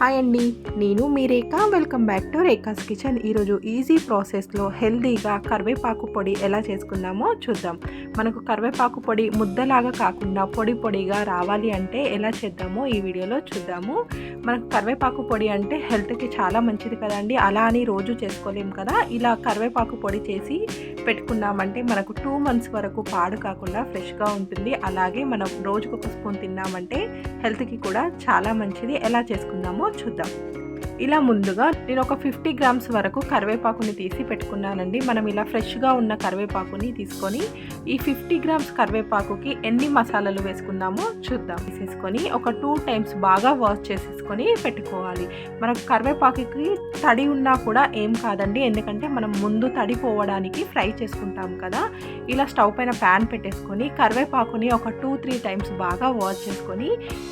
Hi అండి నేను మీ Rekha. Welcome back to Rekha's kitchen ఈరోజు ఈజీ ప్రాసెస్లో హెల్తీగా కరివేపాకు పొడి ఎలా చేసుకుందామో చూద్దాం. మనకు కరివేపాకు పొడి ముద్దలాగా కాకుండా పొడి పొడిగా రావాలి అంటే ఎలా చేద్దామో ఈ వీడియోలో చూద్దాము. మనకు కరివేపాకు పొడి అంటే హెల్త్కి చాలా మంచిది కదండి. అలా అని రోజు చేసుకోలేం కదా. ఇలా కరివేపాకు పొడి చేసి పెట్టుకున్నామంటే మనకు టూ మంత్స్ వరకు పాడు కాకుండా ఫ్రెష్గా ఉంటుంది. అలాగే మనం రోజుకు ఒక స్పూన్ తిన్నామంటే హెల్త్కి కూడా చాలా మంచిది. ఎలా చేసుకుందామో చూద్దాం ఇలా ముందుగా నేను ఒక ఫిఫ్టీ గ్రామ్స్ వరకు కరివేపాకుని తీసి పెట్టుకున్నానండి. మనం ఇలా ఫ్రెష్గా ఉన్న కరివేపాకుని తీసుకొని ఈ ఫిఫ్టీ గ్రామ్స్ కరివేపాకుకి ఎన్ని మసాలాలు వేసుకుందామో చూద్దాం. వేసేసుకొని ఒక టూ టైమ్స్ బాగా వాష్ చేసేసుకొని పెట్టుకోవాలి. మనకు కరివేపాకుకి తడి ఉన్నా కూడా ఏం కాదండి. ఎందుకంటే మనం ముందు తడి పోవడానికి ఫ్రై చేసుకుంటాం కదా. ఇలా స్టవ్ పైన ప్యాన్ పెట్టేసుకొని కరివేపాకుని ఒక టూ త్రీ టైమ్స్ బాగా వాష్ చేసుకొని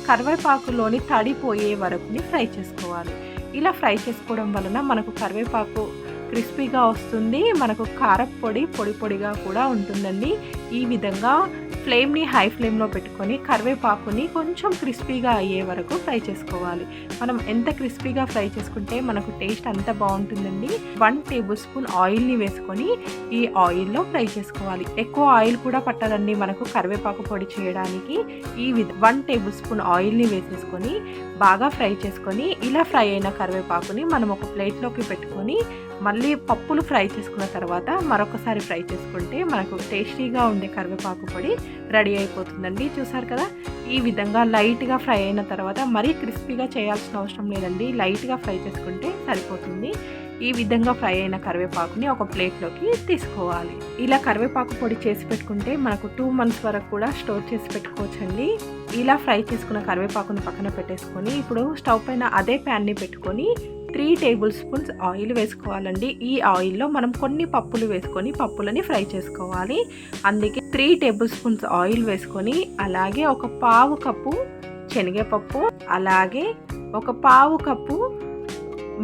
కరివేపాకులోని తడిపోయే వరకుని ఫ్రై చేసుకోవాలి. ఇలా ఫ్రై చేసుకోవడం వలన మనకు కరివేపాకు క్రిస్పీగా వస్తుంది మనకు కారపొడి పొడి పొడిగా కూడా ఉంటుందండి. ఈ విధంగా ఫ్లేమ్ని హై ఫ్లేమ్లో పెట్టుకొని కరివేపాకుని కొంచెం క్రిస్పీగా అయ్యే వరకు ఫ్రై చేసుకోవాలి. మనం ఎంత క్రిస్పీగా ఫ్రై చేసుకుంటే మనకు టేస్ట్ అంత బాగుంటుందండి. వన్ టేబుల్ స్పూన్ ఆయిల్ని వేసుకొని ఈ ఆయిల్లో ఫ్రై చేసుకోవాలి. ఎక్కువ ఆయిల్ కూడా పట్టదండి మనకు కరివేపాకు పొడి చేయడానికి. ఈ విధ వన్ టేబుల్ స్పూన్ ఆయిల్ని వేసేసుకొని బాగా ఫ్రై చేసుకొని ఇలా ఫ్రై అయిన కరివేపాకుని మనం ఒక ప్లేట్లోకి పెట్టుకొని మళ్ళీ పప్పులు ఫ్రై చేసుకున్న తర్వాత మరొకసారి ఫ్రై చేసుకుంటే మనకు టేస్టీగా ఉండే కరివేపాకు పొడి రెడీ అయిపోతుందండి. చూసారు కదా? ఈ విధంగా లైట్గా ఫ్రై అయిన తర్వాత మరీ క్రిస్పీగా చేయాల్సిన అవసరం లేదండి. లైట్గా ఫ్రై చేసుకుంటే సరిపోతుంది. ఈ విధంగా ఫ్రై అయిన కరివేపాకుని ఒక ప్లేట్లోకి తీసుకోవాలి. ఇలా కరివేపాకు పొడి చేసి పెట్టుకుంటే మనకు టూ మంత్స్ వరకు కూడా స్టోర్ చేసి పెట్టుకోవచ్చండి. ఇలా ఫ్రై చేసుకున్న కరివేపాకుని పక్కన పెట్టేసుకొని ఇప్పుడు స్టవ్ పైన అదే ప్యాన్ని పెట్టుకొని త్రీ టేబుల్ స్పూన్స్ ఆయిల్ వేసుకోవాలండి. ఈ ఆయిల్లో మనం కొన్ని పప్పులు వేసుకొని పప్పులని ఫ్రై చేసుకోవాలి. అందుకే త్రీ టేబుల్ స్పూన్స్ ఆయిల్ వేసుకొని అలాగే ఒక పావు కప్పు శనగపప్పు అలాగే ఒక పావు కప్పు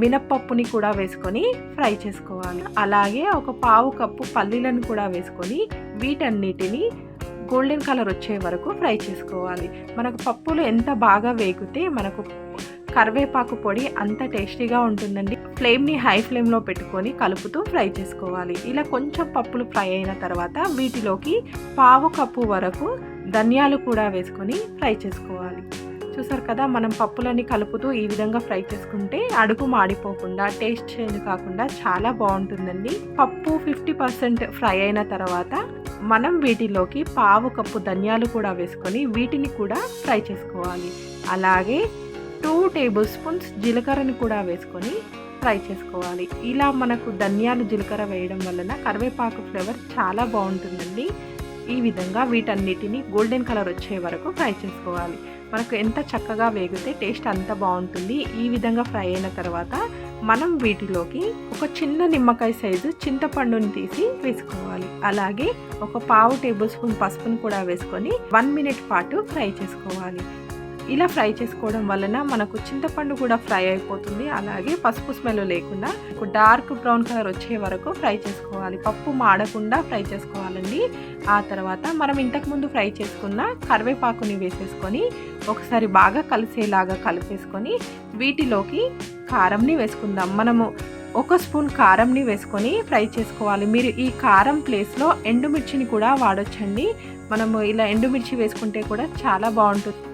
మినప్పప్పుని కూడా వేసుకొని ఫ్రై చేసుకోవాలి. అలాగే ఒక పావు కప్పు పల్లీలను కూడా వేసుకొని వీటన్నిటిని గోల్డెన్ కలర్ వచ్చే వరకు ఫ్రై చేసుకోవాలి. మనకు పప్పులు ఎంత బాగా వేగితే మనకు కరివేపాకు పొడి అంత టేస్టీగా ఉంటుందండి. ఫ్లేమ్ని హై ఫ్లేమ్లో పెట్టుకొని కలుపుతూ ఫ్రై చేసుకోవాలి. ఇలా కొంచెం పప్పులు ఫ్రై అయిన తర్వాత వీటిలోకి పావు కప్పు వరకు ధనియాలు కూడా వేసుకొని ఫ్రై చేసుకోవాలి. చూసారు కదా మనం పప్పులన్నీ కలుపుతూ ఈ విధంగా ఫ్రై చేసుకుంటే అడుగు మాడిపోకుండా టేస్ట్ చేంజ్ కాకుండా చాలా బాగుంటుందండి. పప్పు ఫిఫ్టీ పర్సెంట్ ఫ్రై అయిన తర్వాత మనం వీటిలోకి పావు కప్పు ధనియాలు కూడా వేసుకొని వీటిని కూడా ఫ్రై చేసుకోవాలి. అలాగే టూ టేబుల్ స్పూన్స్ జీలకర్రని కూడా వేసుకొని ఫ్రై చేసుకోవాలి. ఇలా మనకు ధనియాలు జీలకర్ర వేయడం వలన కరివేపాకు ఫ్లేవర్ చాలా బాగుంటుందండి. ఈ విధంగా వీటన్నిటిని గోల్డెన్ కలర్ వచ్చే వరకు ఫ్రై చేసుకోవాలి. మనకు ఎంత చక్కగా వేగితే టేస్ట్ అంత బాగుంటుంది. ఈ విధంగా ఫ్రై అయిన తర్వాత మనం వీటిలోకి ఒక చిన్న నిమ్మకాయ సైజు చింతపండుని తీసి వేసుకోవాలి. అలాగే ఒక పావు టేబుల్ స్పూన్ పసుపును కూడా వేసుకొని వన్ మినిట్ పాటు ఫ్రై చేసుకోవాలి. ఇలా ఫ్రై చేసుకోవడం వలన మనకు చింతపండు కూడా ఫ్రై అయిపోతుంది. అలాగే పసుపు స్మెల్ లేకుండా డార్క్ బ్రౌన్ కలర్ వచ్చే వరకు ఫ్రై చేసుకోవాలి. పప్పు మాడకుండా ఫ్రై చేసుకోవాలండి. ఆ తర్వాత మనం ఇంతకుముందు ఫ్రై చేసుకున్న కరివేపాకుని వేసేసుకొని ఒకసారి బాగా కలిసేలాగా కలిపేసుకొని వీటిలోకి కారంని వేసుకుందాం. మనము ఒక స్పూన్ కారంని వేసుకొని ఫ్రై చేసుకోవాలి. మీరు ఈ కారం ప్లేస్లో ఎండుమిర్చిని కూడా వాడొచ్చండి. మనము ఇలా ఎండుమిర్చి వేసుకుంటే కూడా చాలా బాగుంటుంది.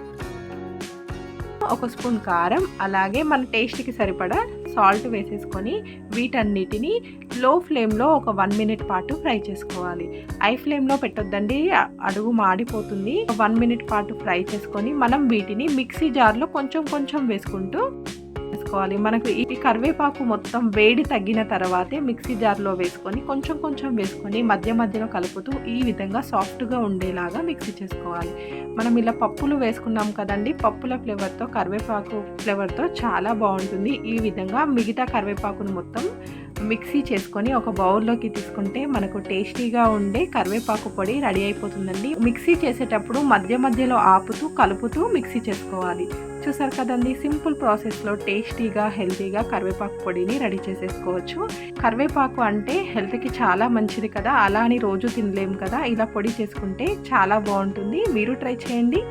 ఒక స్పూన్ కారం అలాగే మన టేస్ట్కి సరిపడా సాల్ట్ వేసేసుకొని వీటన్నిటిని లో ఫ్లేమ్లో ఒక వన్ మినిట్ పాటు ఫ్రై చేసుకోవాలి. ఐ ఫ్లేమ్లో పెట్టొద్దండి అడుగు మాడిపోతుంది. వన్ మినిట్ పాటు ఫ్రై చేసుకొని మనం వీటిని మిక్సీ జార్లో కొంచెం కొంచెం వేసుకుంటూ వేసుకోవాలి. మనకు ఈ కరివేపాకు మొత్తం వేడి తగ్గిన తర్వాతే మిక్సీ జార్లో వేసుకొని కొంచెం కొంచెం వేసుకొని మధ్య మధ్యలో కలుపుతూ ఈ విధంగా సాఫ్ట్గా ఉండేలాగా మిక్సీ చేసుకోవాలి. మనం ఇలా పప్పులు వేసుకున్నాం కదండి పప్పుల ఫ్లేవర్తో కరివేపాకు ఫ్లేవర్తో చాలా బాగుంటుంది. ఈ విధంగా మిగతా కరివేపాకును మొత్తం మిక్సీ చేసుకొని ఒక బౌల్లోకి తీసుకుంటే మనకు టేస్టీగా ఉండే కరివేపాకు పొడి రెడీ అయిపోతుందండి. మిక్సీ చేసేటప్పుడు మధ్య మధ్యలో ఆపుతూ కలుపుతూ మిక్సీ చేసుకోవాలి. చూసారు కదండి సింపుల్ ప్రాసెస్లో టేస్టీగా హెల్తీగా కరివేపాకు పొడిని రెడీ చేసేసుకోవచ్చు. కరివేపాకు అంటే హెల్త్కి చాలా మంచిది కదా అలా అని రోజు తినలేము కదా ఇలా పొడి చేసుకుంటే చాలా బాగుంటుంది. మీరు ట్రై చేయండి.